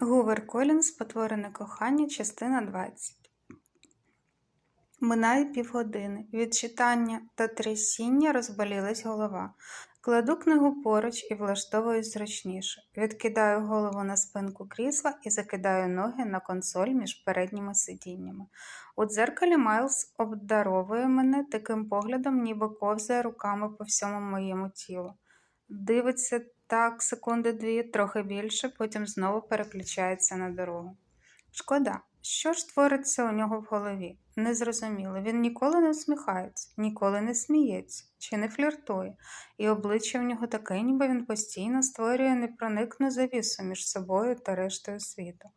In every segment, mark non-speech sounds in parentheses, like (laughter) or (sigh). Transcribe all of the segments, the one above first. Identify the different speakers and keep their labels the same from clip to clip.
Speaker 1: Гувер Колінс Потворене кохання, частина 20. Минає півгодини. Від читання та трясіння розболілась голова. Кладу книгу поруч і влаштовуюсь зручніше. Відкидаю голову на спинку крісла і закидаю ноги на консоль між передніми сидіннями. У дзеркалі Майлз обдаровує мене таким поглядом, ніби ковзає руками по всьому моєму тілу. Дивиться так, секунди дві, трохи більше, потім знову переключається на дорогу. Шкода, що ж твориться у нього в голові? Незрозуміло. Він ніколи не усміхається, ніколи не сміється чи не фліртує, і обличчя в нього таке, ніби він постійно створює непроникну завісу між собою та рештою світу.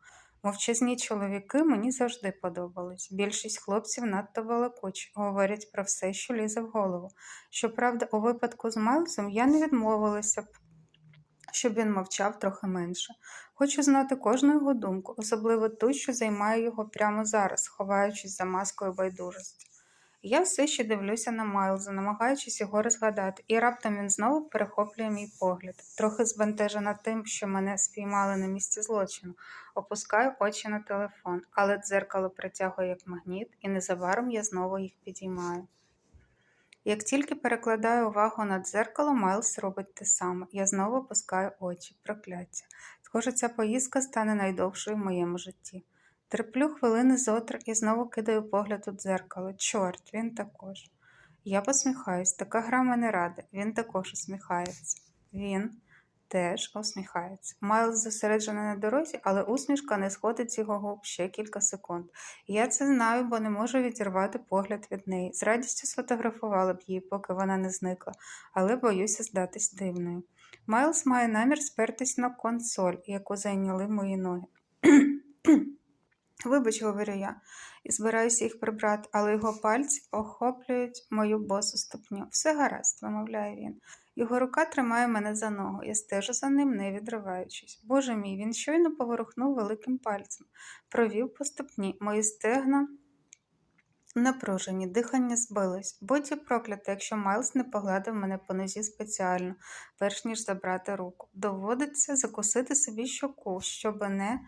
Speaker 1: Мовчазні чоловіки мені завжди подобались. Більшість хлопців надто балакучі, говорять про все, що лізе в голову. Щоправда, у випадку з Майлзом я не відмовилася б щоб він мовчав трохи менше. Хочу знати кожну його думку, особливо ту, що займає його прямо зараз, ховаючись за маскою байдужості. Я все ще дивлюся на Майлза, намагаючись його розгадати, і раптом він знову перехоплює мій погляд, трохи збентежена тим, що мене спіймали на місці злочину, опускаю очі на телефон, але дзеркало притягує як магніт, і незабаром я знову їх підіймаю. Як тільки перекладаю увагу на дзеркало, Майлз робить те саме. Я знову опускаю очі, прокляття. Схоже, ця поїздка стане найдовшою в моєму житті. Терплю хвилини зотр і знову кидаю погляд у дзеркало. Чорт, він також. Я посміхаюсь, така гра мене рада. Він також усміхається. Він теж усміхається. Майлз зосереджений на дорозі, але усмішка не сходить з його губ ще кілька секунд. Я це знаю, бо не можу відірвати погляд від неї. З радістю сфотографувала б її, поки вона не зникла, але боюся здатись дивною. Майлз має намір спертись на консоль, яку зайняли мої ноги. (clears throat) Вибач, говорю я, і збираюся їх прибрати, але його пальці охоплюють мою босу ступню. Все гаразд, вимовляє він. Його рука тримає мене за ногу, я стежу за ним, не відриваючись. Боже мій, він щойно поворухнув великим пальцем, провів по ступні, мої стегна напружені, дихання збилось. Будь я проклята, якщо Майлз не погладив мене по нозі спеціально, перш ніж забрати руку. Доводиться закусити собі щоку, щоб не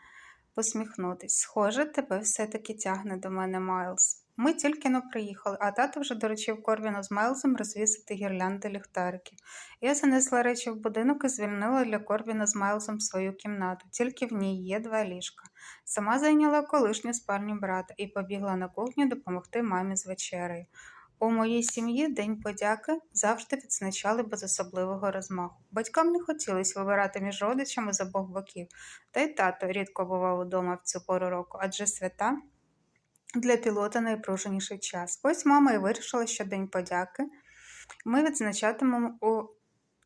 Speaker 1: посміхнутись. Схоже, тебе все-таки тягне до мене, Майлз. Ми тільки но приїхали, а тато вже доручив Корвіну з Майлзом розвісити гірлянди ліхтариків. Я занесла речі в будинок і звільнила для Корвіна з Майлзом свою кімнату, тільки в ній є два ліжка. Сама зайняла колишню спальню брата і побігла на кухню допомогти мамі з вечерею. У моїй сім'ї День подяки завжди відзначали без особливого розмаху. Батькам не хотілося вибирати між родичами з обох боків, та й тато рідко бував удома в цю пору року, адже свята для пілота найпруженіший час. Ось мама і вирішила, що День подяки ми відзначатимемо у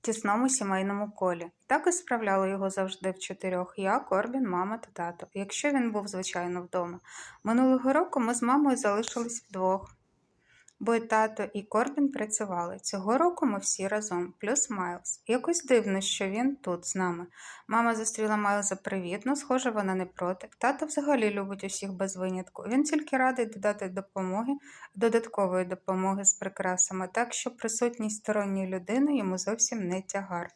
Speaker 1: тісному сімейному колі. Так і справляли його завжди в чотирьох я, Корбін, мама та тато, якщо він був, звичайно, вдома. Минулого року ми з мамою залишились вдвох бо й тато і Корбін працювали. Цього року ми всі разом, плюс Майлз. Якось дивно, що він тут з нами. Мама зустріла Майлза привітно, схоже, вона не проти. Тато взагалі любить усіх без винятку. Він тільки радий додати допомоги, додаткової допомоги з прикрасами, так що присутність сторонньої людини йому зовсім не тягар.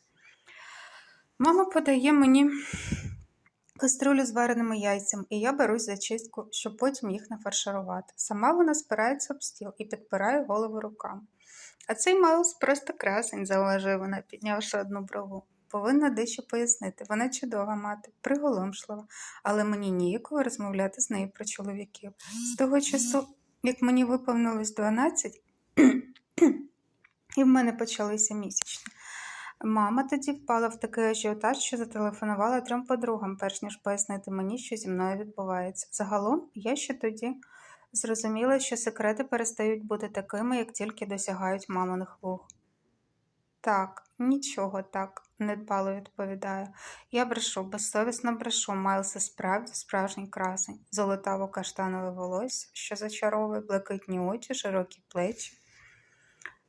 Speaker 1: Мама подає мені каструлю з вареними яйцями, і я берусь за чистку, щоб потім їх нафарширувати. Сама вона спирається об стіл і підпирає голову руками. А цей Майлз просто красень, зауважує вона, піднявши одну брову. Повинна дещо пояснити. Вона чудова мати, приголомшлива, але мені ніяково розмовляти з нею про чоловіків. З того часу, як мені виповнилось 12, (clears throat) і в мене почалися місячні. Мама тоді впала в такий ажіотаж, що зателефонувала трьом подругам, перш ніж пояснити мені, що зі мною відбувається. Загалом, я ще тоді зрозуміла, що секрети перестають бути такими, як тільки досягають маминих вух. Так, нічого так, недбало відповідаю. Я брешу, безсовісно брешу, Майлса справді справжній красень, золотаво каштанове волосся, що зачаровує блакитні очі, широкі плечі,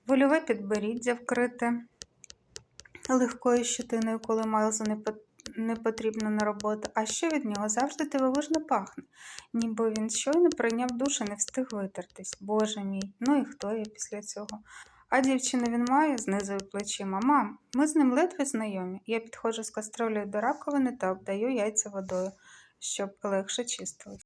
Speaker 1: вольове підборіддя вкрите легкою щетиною, коли Майлзу не, не потрібно на роботу, а що від нього завжди дивовижно пахне, ніби він щойно прийняв душ і не встиг витертись. Боже мій, ну і хто я після цього? А дівчину він має, знизує плечима. Мам, ми з ним ледве знайомі. Я підходжу з каструлею до раковини та обдаю яйця водою, щоб легше чистились.